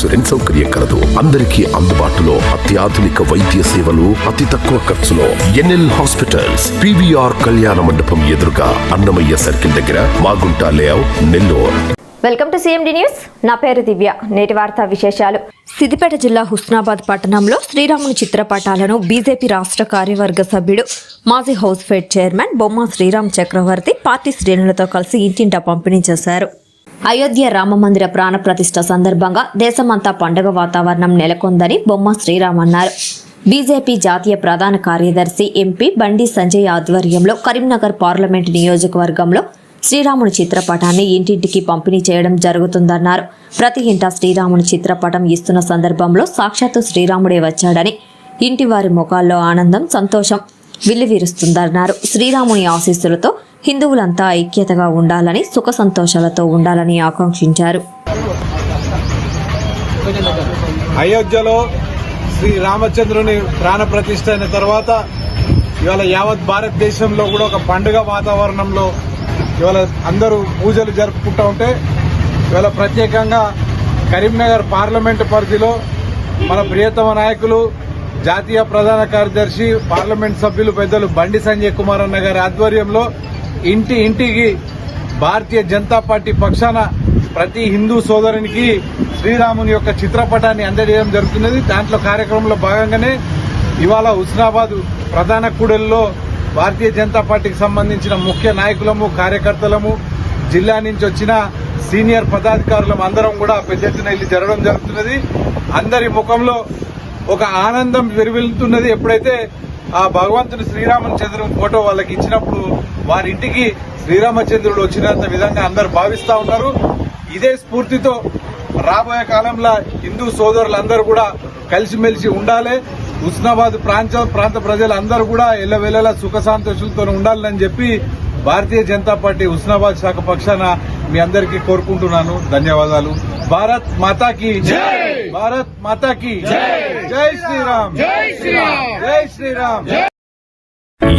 Insurance సౌకర్యం కలదు. అందరికీ అందుబాటులో అత్యాధునిక వైద్య సేవలు అతి తక్కువ ఖర్చులో ఎన్ఎల్ హాస్పిటల్స్ పివిఆర్ కళ్యాణ మండపం ఎదురుగా అన్నమయ్య సర్కిల్ దగ్గర Magunta layout Nellore. Welcome to CMD news. నా పేరు దివ్య. నేటి వార్తా విశేషాలు. సిద్దిపేట జిల్లా హుస్నాబాద్ పట్టణంలో శ్రీరాముని చిత్రపటాలను బీజేపీ రాష్ట్ర కార్యవర్గ సభ్యుడు మాజీ హౌస్ ఫెడ్ చైర్మన్ బొమ్మ శ్రీరామ్ చక్రవర్తి పార్టీ శ్రేణులతో కలిసి ఇంటింటా పంపిణీ చేశారు. అయోధ్య రామమందిర ప్రాణ ప్రతిష్ట సందర్భంగా దేశమంతా పండుగ వాతావరణం నెలకొందని బొమ్మ శ్రీరామ్ అన్నారు. బీజేపీ జాతీయ ప్రధాన కార్యదర్శి ఎంపీ బండి సంజయ్ ఆధ్వర్యంలో కరీంనగర్ పార్లమెంటు నియోజకవర్గంలో శ్రీరాముని చిత్రపటాన్ని ఇంటింటికి పంపిణీ చేయడం జరుగుతుందన్నారు. ప్రతి ఇంట శ్రీరాముని చిత్రపటం ఇస్తున్న సందర్భంలో సాక్షాత్తు శ్రీరాముడే వచ్చాడని ఇంటి వారి ముఖాల్లో ఆనందం సంతోషం విల్లివీరుస్తుందన్నారు శ్రీరాముని ఆశీస్సులతో హిందువులంతా ఐక్యతగా ఉండాలని సుఖ సంతోషాలతో ఉండాలని ఆకాంక్షించారు. అయోధ్యలో శ్రీ రామచంద్రుని ప్రాణ ప్రతిష్ట అయిన తర్వాత ఇవాళ యావత్ భారతదేశంలో కూడా ఒక పండుగ వాతావరణంలో ఇవాళ అందరూ పూజలు జరుపుకుంటూ ఉంటే ఇవాళ ప్రత్యేకంగా కరీంనగర్ పార్లమెంటు పరిధిలో మన ప్రియతమ నాయకులు జాతీయ ప్రధాన కార్యదర్శి పార్లమెంట్ సభ్యులు పెద్దలు బండి సంజయ్ కుమార్ అన్న గారి ఆధ్వర్యంలో ఇంటి ఇంటికి భారతీయ జనతా పార్టీ పక్షాన ప్రతి హిందూ సోదరునికి శ్రీరాముని యొక్క చిత్రపటాన్ని అందజేయడం జరుగుతున్నది. దాంట్లో కార్యక్రమంలో భాగంగానే ఇవాళ హుస్నాబాద్ ప్రధాన కూడలిలో భారతీయ జనతా పార్టీకి సంబంధించిన ముఖ్య నాయకులము కార్యకర్తలము జిల్లా నుంచి వచ్చిన సీనియర్ పదాధికారులం అందరం కూడా పెద్ద ఎత్తున వెళ్ళి జరగడం జరుగుతున్నది. అందరి ముఖంలో ఒక ఆనందం వెలువెళ్తున్నది ఎప్పుడైతే ఆ భగవంతుని శ్రీరామచంద్రుని ఫోటో వాళ్ళకి ఇచ్చినప్పుడు వారి ఇంటికి శ్రీరామచంద్రుడు వచ్చినంత విధంగా అందరు భావిస్తా ఉన్నారు. ఇదే స్ఫూర్తితో రాబోయే కాలంలో హిందూ సోదరులందరూ కూడా కలిసిమెలిసి ఉండాలి. హుస్నాబాద్ ప్రాంత ప్రాంత ప్రజలందరూ కూడా ఎల్లవెల్లలా సుఖ సంతోషాలతో ఉండాలని చెప్పి భారతీయ జనతా పార్టీ హుస్నాబాద్ శాఖ పక్షాన మీ అందరికీ కోరుకుంటున్నాను. ధన్యవాదాలు. భారత్ మాతాకి భారత్ మాతాకి జై శ్రీరామ్! జై శ్రీరామ్! జై శ్రీరామ్!